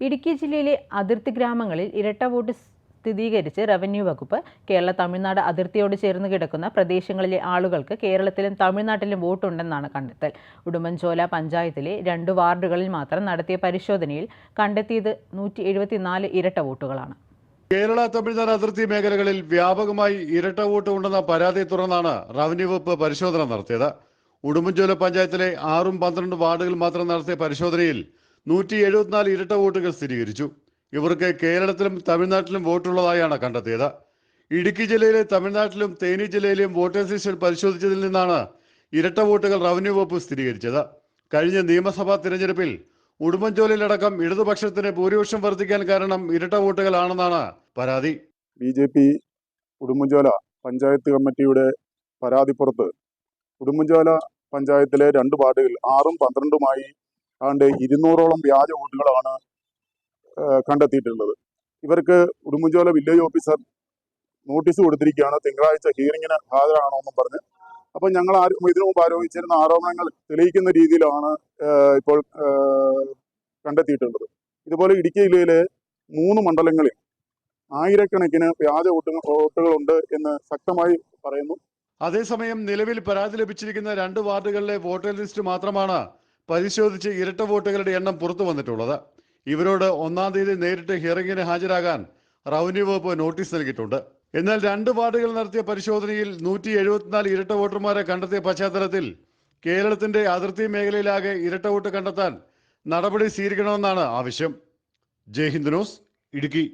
ഇടുക്കി ജില്ലയിലെ അതിർത്തി ഗ്രാമങ്ങളിൽ ഇരട്ട വോട്ട് സ്ഥിരീകരിച്ച് റവന്യൂ വകുപ്പ് കേരള തമിഴ്നാട് അതിർത്തിയോട് ചേർന്ന് കിടക്കുന്ന പ്രദേശങ്ങളിലെ ആളുകൾക്ക് കേരളത്തിലും തമിഴ്നാട്ടിലും വോട്ടുണ്ടെന്നാണ് കണ്ടെത്തൽ. ഉടുമ്പൻചോല പഞ്ചായത്തിലെ രണ്ട് വാർഡുകളിൽ മാത്രം നടത്തിയ പരിശോധനയിൽ കണ്ടെത്തിയത് നൂറ്റി എഴുപത്തിനാല് ഇരട്ട വോട്ടുകളാണ്. കേരള തമിഴ്നാട് അതിർത്തി മേഖലകളിൽ വ്യാപകമായി ഇരട്ട വോട്ട് ഉണ്ടെന്ന പരാതിയെ തുടർന്നാണ് റവന്യൂ വകുപ്പ് പരിശോധന നടത്തിയത്. ഉടുമ്പൻചോല പഞ്ചായത്തിലെ ആറും പന്ത്രണ്ട് വാർഡുകൾ മാത്രം നടത്തിയ പരിശോധനയിൽ നൂറ്റി എഴുപത്തിനാല് ഇരട്ട വോട്ടുകൾ സ്ഥിരീകരിച്ചു. ഇവർക്ക് കേരളത്തിലും തമിഴ്നാട്ടിലും വോട്ടുള്ളതായാണ് കണ്ടെത്തിയത്. ഇടുക്കി ജില്ലയിലെ തമിഴ്നാട്ടിലും തേനി ജില്ലയിലെയും വോട്ടേഴ്സ് ലിസ്റ്റിൽ പരിശോധിച്ചതിൽ നിന്നാണ് ഇരട്ട വോട്ടുകൾ റവന്യൂ വകുപ്പ് സ്ഥിരീകരിച്ചത്. കഴിഞ്ഞ നിയമസഭാ തിരഞ്ഞെടുപ്പിൽ ഉടുമ്പൻചോലയിലടക്കം ഇടതുപക്ഷത്തിന് ഭൂരിപക്ഷം വർദ്ധിക്കാൻ കാരണം ഇരട്ട വോട്ടുകളാണെന്നാണ് പരാതി. B J P Udumbanchola panchayat കമ്മിറ്റിയുടെ പരാതിപ്പുറത്ത് ഉടുമ്പൻചോല പഞ്ചായത്തിലെ രണ്ട് വാർഡുകൾ ആറും പന്ത്രണ്ടുമായി ആണ്ട് ഇരുന്നൂറോളം വ്യാജ വോട്ടുകളാണ് കണ്ടെത്തിയിട്ടുള്ളത്. ഇവർക്ക് ഉടുമ്പൻചോല വില്ലേജ് ഓഫീസർ നോട്ടീസ് കൊടുത്തിരിക്കുകയാണ്. തിങ്കളാഴ്ച ഹിയറിങ്ങിന് ഹാജരാകണമെന്നും പറഞ്ഞ്. അപ്പം ഞങ്ങൾ ആരും ഇതിനു മുമ്പ് ആരോപിച്ചിരുന്ന ആരോപണങ്ങൾ തെളിയിക്കുന്ന രീതിയിലാണ് ഇപ്പോൾ കണ്ടെത്തിയിട്ടുള്ളത്. ഇതുപോലെ ഇടുക്കി ജില്ലയിലെ മൂന്ന് മണ്ഡലങ്ങളിൽ ആയിരക്കണക്കിന് വ്യാജ വോട്ടുകൾ വോട്ടുകളുണ്ട് എന്ന് ശക്തമായി പറയുന്നു. അതേസമയം നിലവിൽ പരാതി ലഭിച്ചിരിക്കുന്ന രണ്ട് വാർഡുകളിലെ വോട്ടർ ലിസ്റ്റ് മാത്രമാണ് പരിശോധിച്ച് ഇരട്ട വോട്ടുകളുടെ എണ്ണം പുറത്തു വന്നിട്ടുള്ളത്. ഇവരോട് ഒന്നാം തീയതി നേരിട്ട് ഹിയറിംഗിന് ഹാജരാകാൻ റവന്യൂ വകുപ്പ് നോട്ടീസ് നൽകിയിട്ടുണ്ട്. എന്നാൽ രണ്ട് വാർഡുകൾ നടത്തിയ പരിശോധനയിൽ നൂറ്റി എഴുപത്തിനാല് ഇരട്ട വോട്ടർമാരെ കണ്ടെത്തിയ പശ്ചാത്തലത്തിൽ കേരളത്തിന്റെ അതിർത്തി മേഖലയിലാകെ ഇരട്ട വോട്ട് കണ്ടെത്താൻ നടപടി സ്വീകരിക്കണമെന്നാണ് ആവശ്യം. ജയ് ഹിന്ദ് ന്യൂസ് ഇടുക്കി.